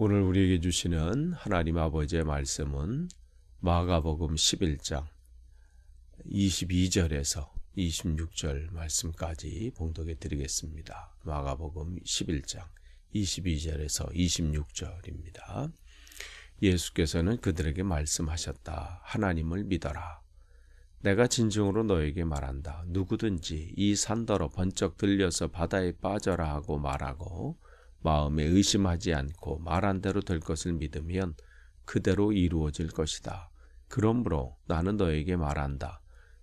오늘 우리에게 주시는 하나님 아버지의 말씀은 마가복음 11장 22절에서 26절 말씀까지 봉독해 드리겠습니다. 마가복음 11장 22절에서 26절입니다. 예수께서는 그들에게 말씀하셨다. 하나님을 믿어라. 내가 진정으로 너에게 말한다. 누구든지 이 산더러 번쩍 들려서 바다에 빠져라 하고 말하고 마음에 의심하지 않고 말한 대로 될 것을 믿으면 그대로 이루어질 것이다. 그러므로 나는 너에게 말한다.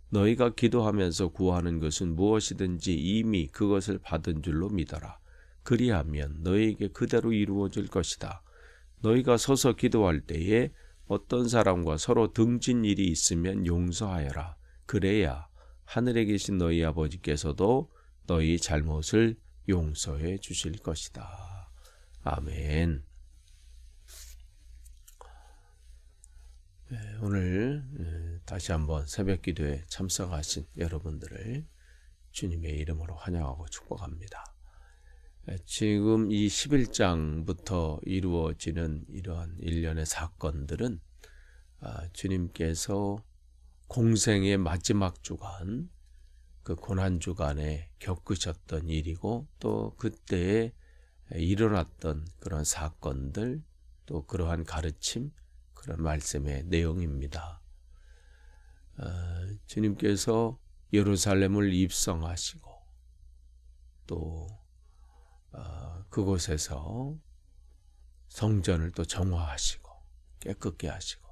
너희가 기도하면서 구하는 것은 무엇이든지 이미 그것을 받은 줄로 믿어라. 그리하면 너희에게 그대로 이루어질 것이다. 너희가 서서 기도할 때에 어떤 사람과 서로 등진 일이 있으면 용서하여라. 그래야 하늘에 계신 너희 아버지께서도 너희 잘못을 용서해 주실 것이다. 아멘. 네, 오늘 다시 한번 새벽 기도에 참석하신 여러분들을 주님의 이름으로 환영하고 축복합니다. 지금 이 11장부터 이루어지는 이러한 일련의 사건들은 아, 주님께서 공생의 마지막 주간 그 고난 주간에 겪으셨던 일이고 또 그때에 일어났던 그런 사건들 또 그러한 가르침 그런 말씀의 내용입니다. 어, 주님께서 예루살렘을 입성하시고 또 어, 그곳에서 성전을 또 정화하시고 깨끗게 하시고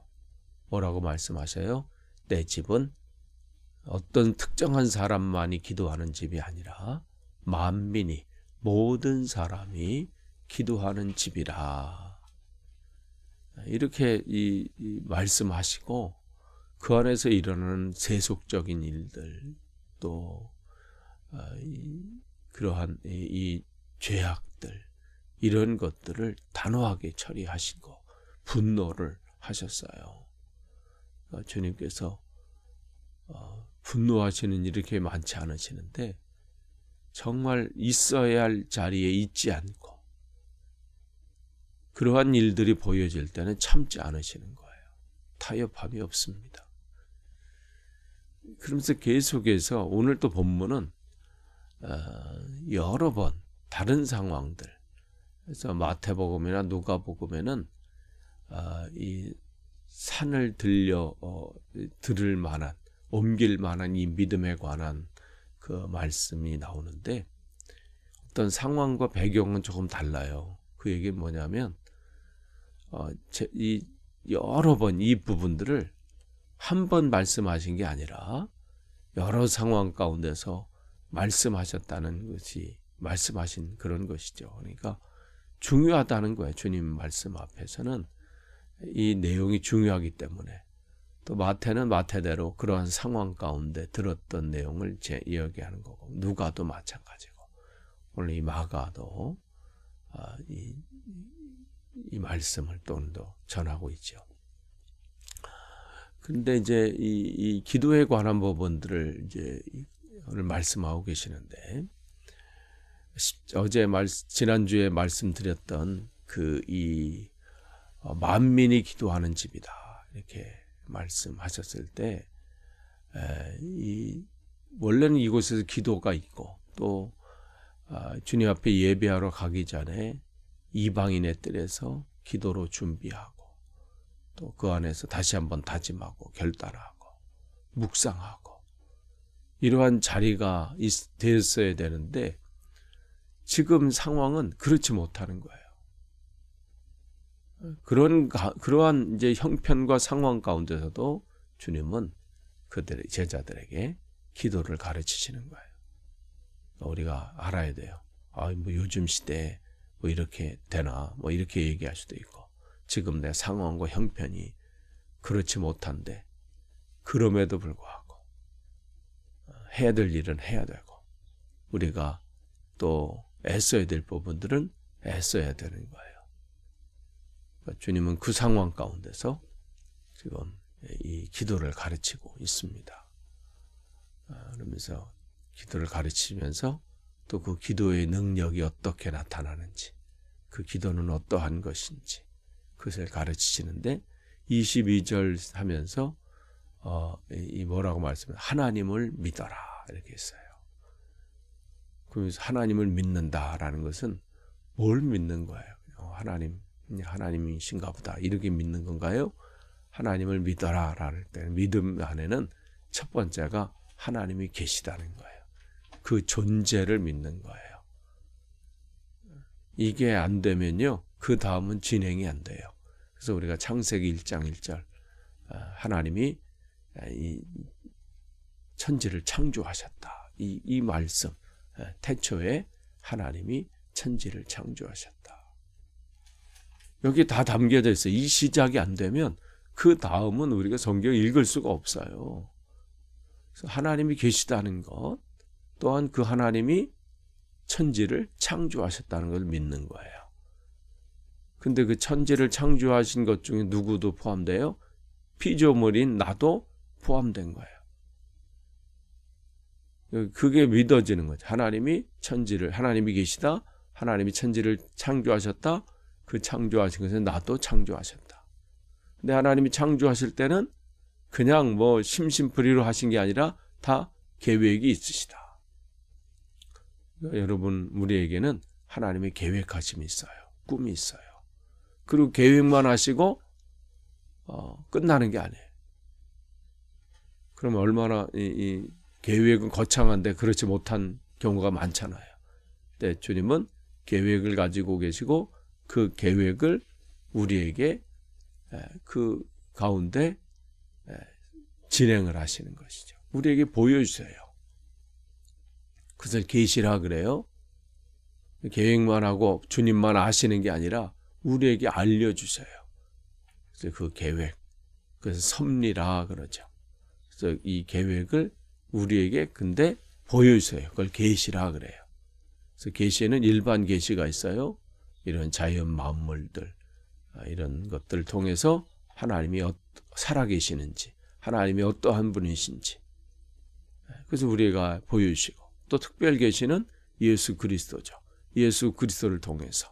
뭐라고 말씀하세요? 내 집은 어떤 특정한 사람만이 기도하는 집이 아니라 만민이 모든 사람이 기도하는 집이라 이렇게 이, 이 말씀하시고 그 안에서 일어나는 세속적인 일들 또 어, 이, 그러한 이, 이 죄악들 이런 것들을 단호하게 처리하시고 분노를 하셨어요. 어, 주님께서 어, 분노하시는 이렇게 많지 않으시는데 정말 있어야 할 자리에 있지 않고 그러한 일들이 보여질 때는 참지 않으시는 거예요. 타협함이 없습니다. 그러면서 계속해서 오늘 또 본문은 어, 여러 번 다른 상황들 그래서 마태복음이나 누가복음에는 어, 이 산을 들려 들을 만한 옮길 만한 이 믿음에 관한 그 말씀이 나오는데 어떤 상황과 배경은 조금 달라요. 그 얘기는 뭐냐면 어, 제, 이 여러 번 이 부분들을 한 번 말씀하신 게 아니라 여러 상황 가운데서 말씀하셨다는 것이 말씀하신 그런 것이죠. 그러니까 중요하다는 거예요. 주님 말씀 앞에서는 이 내용이 중요하기 때문에 또 마태는 마태대로 그러한 상황 가운데 들었던 내용을 제 이야기하는 거고 누가도 마찬가지고 오늘 이 마가도 아, 이, 이 말씀을 또 오늘도 전하고 있죠. 근데 이제 이, 이 기도에 관한 부분들을 이제 오늘 말씀하고 계시는데 어제 말 지난주에 말씀드렸던 그이 어, 만민이 기도하는 집이다 이렇게 말씀하셨을 때, 에, 이, 원래는 이곳에서 기도가 있고, 또, 아, 주님 앞에 예배하러 가기 전에 이방인의 뜰에서 기도로 준비하고, 또 그 안에서 다시 한번 다짐하고, 결단하고, 묵상하고, 이러한 자리가 있, 되었어야 되는데, 지금 상황은 그렇지 못하는 거예요. 그런 그러한 이제 형편과 상황 가운데서도 주님은 그들의 제자들에게 기도를 가르치시는 거예요. 우리가 알아야 돼요. 아, 뭐 요즘 시대에 뭐 이렇게 되나 뭐 이렇게 얘기할 수도 있고 지금 내 상황과 형편이 그렇지 못한데 그럼에도 불구하고 어, 해야 될 일은 해야 되고 우리가 또 애써야 될 부분들은 애써야 되는 거예요. 주님은 그 상황 가운데서 지금 이 기도를 가르치고 있습니다. 아, 그러면서 기도를 가르치면서 또 그 기도의 능력이 어떻게 나타나는지 그 기도는 어떠한 것인지 그것을 가르치시는데 22절 하면서 어, 이 뭐라고 말씀해 하나님을 믿어라 이렇게 했어요. 그래서 하나님을 믿는다라는 것은 뭘 믿는 거예요? 어, 하나님 하나님이신가 보다 이렇게 믿는 건가요? 하나님을 믿어라 라는 때 믿음 안에는 첫 번째가 하나님이 계시다는 거예요. 그 존재를 믿는 거예요. 이게 안 되면요. 그 다음은 진행이 안 돼요. 그래서 우리가 창세기 1장 1절 아, 하나님이 아, 이 천지를 창조하셨다. 이, 이 말씀 아, 태초에 하나님이 천지를 창조하셨다. 여기 다 담겨져 있어요. 이 시작이 안 되면 그 다음은 우리가 성경 읽을 수가 없어요. 하나님이 계시다는 것, 또한 그 하나님이 천지를 창조하셨다는 걸 믿는 거예요. 근데 그 천지를 창조하신 것 중에 누구도 포함돼요? 피조물인 나도 포함된 거예요. 그게 믿어지는 거죠. 하나님이 천지를, 하나님이 계시다, 하나님이 천지를 창조하셨다, 그 창조하신 것은 나도 창조하셨다. 근데 하나님이 창조하실 때는 그냥 뭐 심심풀이로 하신 게 아니라 다 계획이 있으시다. 여러분, 우리에게는 하나님의 계획하심이 있어요. 꿈이 있어요. 그리고 계획만 하시고 어, 끝나는 게 아니에요. 그러면 얼마나 이, 이 계획은 거창한데 그렇지 못한 경우가 많잖아요. 근데 주님은 계획을 가지고 계시고 그 계획을 우리에게 그 가운데 진행을 하시는 것이죠. 우리에게 보여주세요. 그것을 계시라 그래요. 계획만 하고 주님만 아시는 게 아니라 우리에게 알려주세요. 그래서 그 계획, 그래서 섭리라 그러죠. 그래서 이 계획을 우리에게 근데 보여주세요. 그걸 계시라 그래요. 그래서 계시에는 일반 계시가 있어요. 이런 자연 만물들 아, 이런 것들을 통해서 하나님이 살아계시는지 하나님이 어떠한 분이신지 그래서 우리가 보여주시고 또 특별 계시는 예수 그리스도죠. 예수 그리스도를 통해서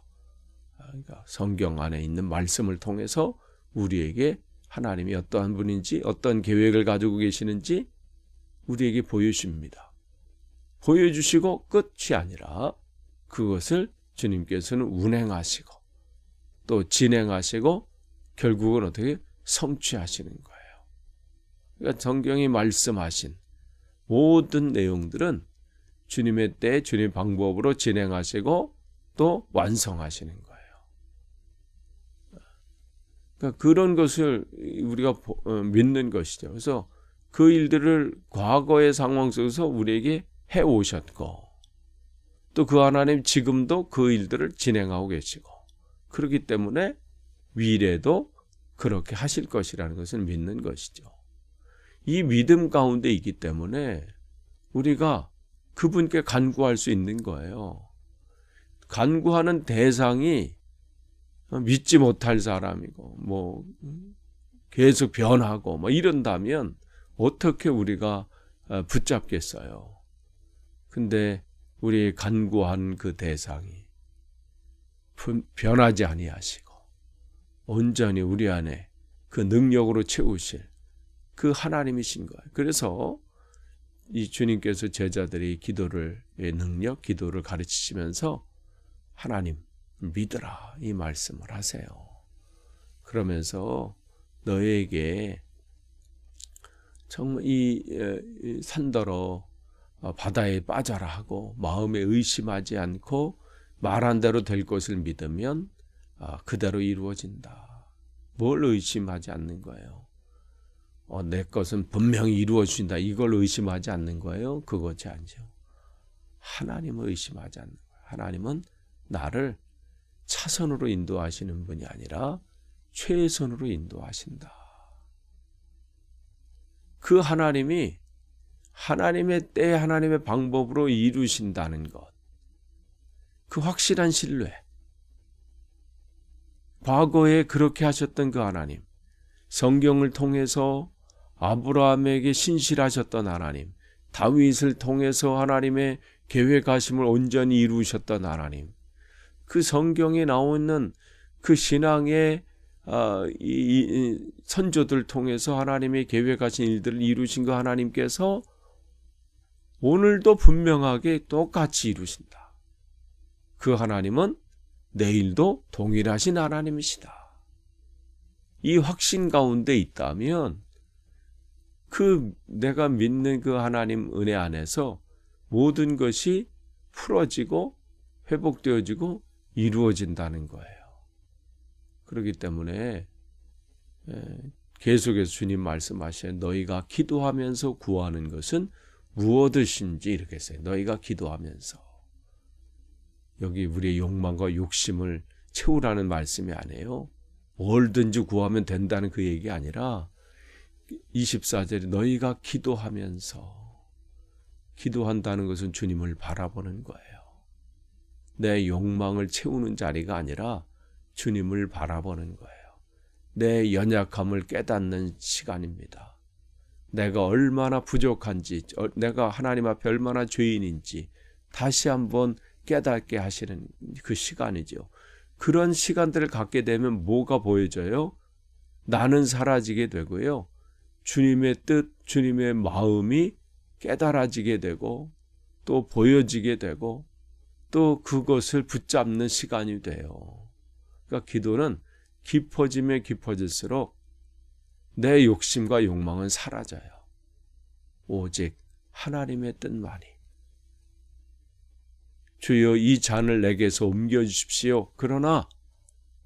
아, 그러니까 성경 안에 있는 말씀을 통해서 우리에게 하나님이 어떠한 분인지 어떤 계획을 가지고 계시는지 우리에게 보여주십니다. 보여주시고 끝이 아니라 그것을 주님께서는 운행하시고 또 진행하시고 결국은 어떻게 성취하시는 거예요. 그러니까 성경이 말씀하신 모든 내용들은 주님의 때 주님 방법으로 진행하시고 또 완성하시는 거예요. 그러니까 그런 것을 우리가 어, 믿는 것이죠. 그래서 그 일들을 과거의 상황 속에서 우리에게 해 오셨고 또 그 하나님 지금도 그 일들을 진행하고 계시고 그렇기 때문에 미래도 그렇게 하실 것이라는 것을 믿는 것이죠. 이 믿음 가운데 있기 때문에 우리가 그분께 간구할 수 있는 거예요. 간구하는 대상이 믿지 못할 사람이고 뭐 계속 변하고 뭐 이런다면 어떻게 우리가 어, 붙잡겠어요. 근데 우리 간구한 그 대상이 변하지 아니하시고 온전히 우리 안에 그 능력으로 채우실 그 하나님이신 거예요. 그래서 이 주님께서 제자들이 기도를 능력, 기도를 가르치시면서 하나님 믿으라 이 말씀을 하세요. 그러면서 너에게 정말 이 산더러 어, 바다에 빠져라 하고 마음에 의심하지 않고 말한 대로 될 것을 믿으면 아, 그대로 이루어진다. 뭘 의심하지 않는 거예요? 어, 내 것은 분명히 이루어진다. 이걸 의심하지 않는 거예요? 그것이 아니죠. 하나님을 의심하지 않는 거예요. 하나님은 나를 차선으로 인도하시는 분이 아니라 최선으로 인도하신다. 그 하나님이 하나님의 때 하나님의 방법으로 이루신다는 것. 그 확실한 신뢰. 과거에 그렇게 하셨던 그 하나님. 성경을 통해서 아브라함에게 신실하셨던 하나님. 다윗을 통해서 하나님의 계획하심을 온전히 이루셨던 하나님. 그 성경에 나오는 그 신앙의 어, 이, 이 선조들 통해서 하나님의 계획하신 일들을 이루신 그 하나님께서 오늘도 분명하게 똑같이 이루신다. 그 하나님은 내일도 동일하신 하나님이시다. 이 확신 가운데 있다면 그 내가 믿는 그 하나님 은혜 안에서 모든 것이 풀어지고 회복되어지고 이루어진다는 거예요. 그렇기 때문에 계속해서 주님 말씀하시는 너희가 기도하면서 구하는 것은 무엇이신지 이렇게 했어요. 너희가 기도하면서 여기 우리의 욕망과 욕심을 채우라는 말씀이 아니에요. 뭘든지 구하면 된다는 그 얘기 아니라 24절에 너희가 기도하면서 기도한다는 것은 주님을 바라보는 거예요. 내 욕망을 채우는 자리가 아니라 주님을 바라보는 거예요. 내 연약함을 깨닫는 시간입니다. 내가 얼마나 부족한지, 어, 내가 하나님 앞에 얼마나 죄인인지 다시 한번 깨닫게 하시는 그 시간이죠. 그런 시간들을 갖게 되면 뭐가 보여져요? 나는 사라지게 되고요. 주님의 뜻, 주님의 마음이 깨달아지게 되고 또 보여지게 되고 또 그것을 붙잡는 시간이 돼요. 그러니까 기도는 깊어지면 깊어질수록 내 욕심과 욕망은 사라져요. 오직 하나님의 뜻만이. 주여 이 잔을 내게서 옮겨 주십시오. 그러나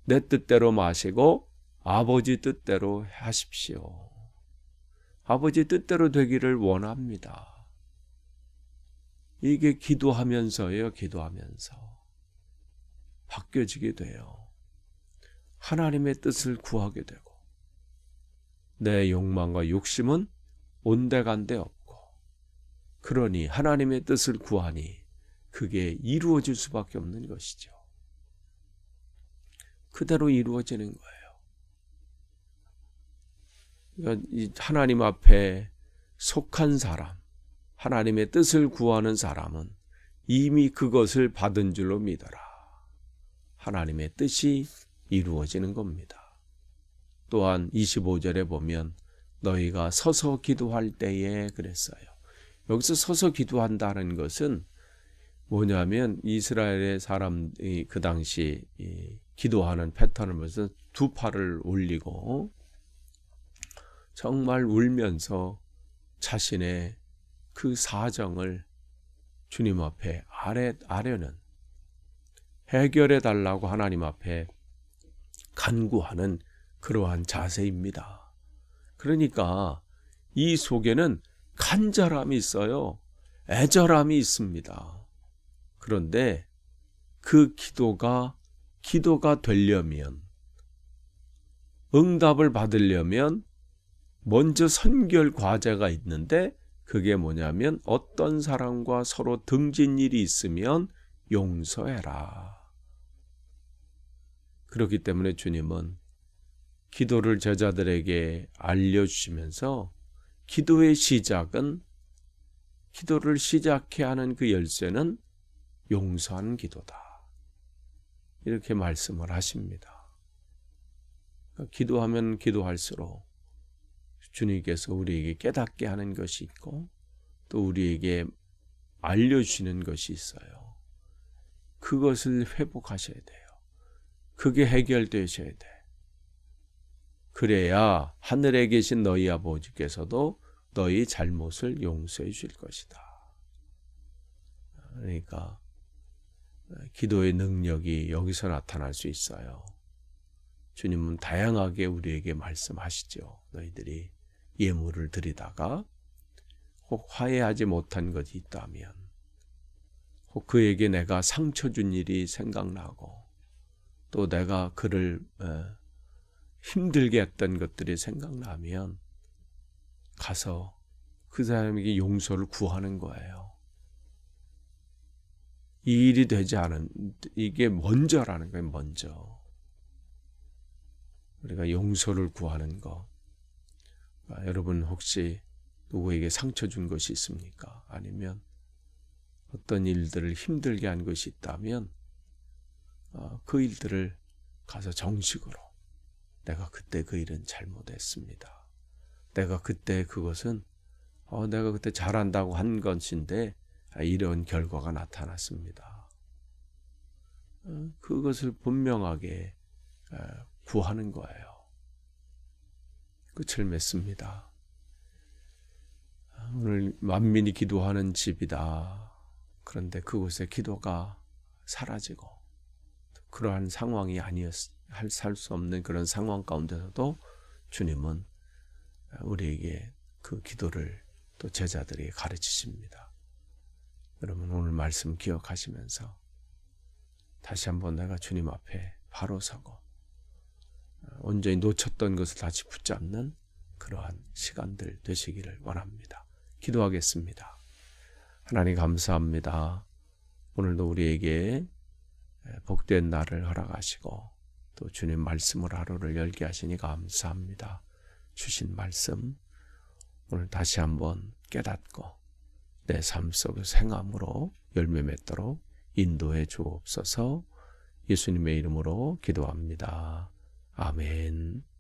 내 뜻대로 마시고 아버지 뜻대로 하십시오. 아버지 뜻대로 되기를 원합니다. 이게 기도하면서예요, 기도하면서. 바뀌어지게 돼요. 하나님의 뜻을 구하게 되고, 내 욕망과 욕심은 온데간데 없고, 그러니 하나님의 뜻을 구하니 그게 이루어질 수밖에 없는 것이죠. 그대로 이루어지는 거예요. 그러니까 하나님 앞에 속한 사람, 하나님의 뜻을 구하는 사람은 이미 그것을 받은 줄로 믿어라. 하나님의 뜻이 이루어지는 겁니다. 또한 25절에 보면 너희가 서서 기도할 때에 그랬어요. 여기서 서서 기도한다는 것은 뭐냐면 이스라엘의 사람이 그 당시 기도하는 패턴을 보면서 두 팔을 올리고 정말 울면서 자신의 그 사정을 주님 앞에 아래, 아려는 해결해 달라고 하나님 앞에 간구하는 그러한 자세입니다. 그러니까 이 속에는 간절함이 있어요. 애절함이 있습니다. 그런데 그 기도가 기도가 되려면 응답을 받으려면 먼저 선결 과제가 있는데 그게 뭐냐면 어떤 사람과 서로 등진 일이 있으면 용서해라. 그렇기 때문에 주님은 기도를 제자들에게 알려주시면서 기도의 시작은 기도를 시작해 하는 그 열쇠는 용서하는 기도다. 이렇게 말씀을 하십니다. 그러니까 기도하면 기도할수록 주님께서 우리에게 깨닫게 하는 것이 있고 또 우리에게 알려주시는 것이 있어요. 그것을 회복하셔야 돼요. 그게 해결되셔야 돼. 그래야 하늘에 계신 너희 아버지께서도 너희 잘못을 용서해 주실 것이다. 그러니까 기도의 능력이 여기서 나타날 수 있어요. 주님은 다양하게 우리에게 말씀하시죠. 너희들이 예물을 드리다가 혹 화해하지 못한 것이 있다면 혹 그에게 내가 상처 준 일이 생각나고 또 내가 그를 힘들게 했던 것들이 생각나면 가서 그 사람에게 용서를 구하는 거예요. 이 일이 되지 않은 이게 먼저라는 거예요. 먼저 우리가 용서를 구하는 것. 아, 여러분 혹시 누구에게 상처 준 것이 있습니까? 아니면 어떤 일들을 힘들게 한 것이 있다면 어, 그 일들을 가서 정식으로 내가 그때 그 일은 잘못했습니다. 내가 그때 그것은 어, 내가 그때 잘한다고 한 것인데 아, 이런 결과가 나타났습니다. 어, 그것을 분명하게 어, 구하는 거예요. 끝을 맺습니다. 오늘 만민이 기도하는 집이다. 그런데 그곳에 기도가 사라지고 그러한 상황이 아니었 살 수 없는 그런 상황 가운데서도 주님은 우리에게 그 기도를 또 제자들에게 가르치십니다. 여러분 오늘 말씀 기억하시면서 다시 한번 내가 주님 앞에 바로 서고 온전히 놓쳤던 것을 다시 붙잡는 그러한 시간들 되시기를 원합니다. 기도하겠습니다. 하나님 감사합니다. 오늘도 우리에게 복된 날을 허락하시고 또 주님 말씀을 하루를 열게 하시니 감사합니다. 주신 말씀 오늘 다시 한번 깨닫고 내 삶 속에서 행함으로 열매 맺도록 인도해 주옵소서 예수님의 이름으로 기도합니다. 아멘.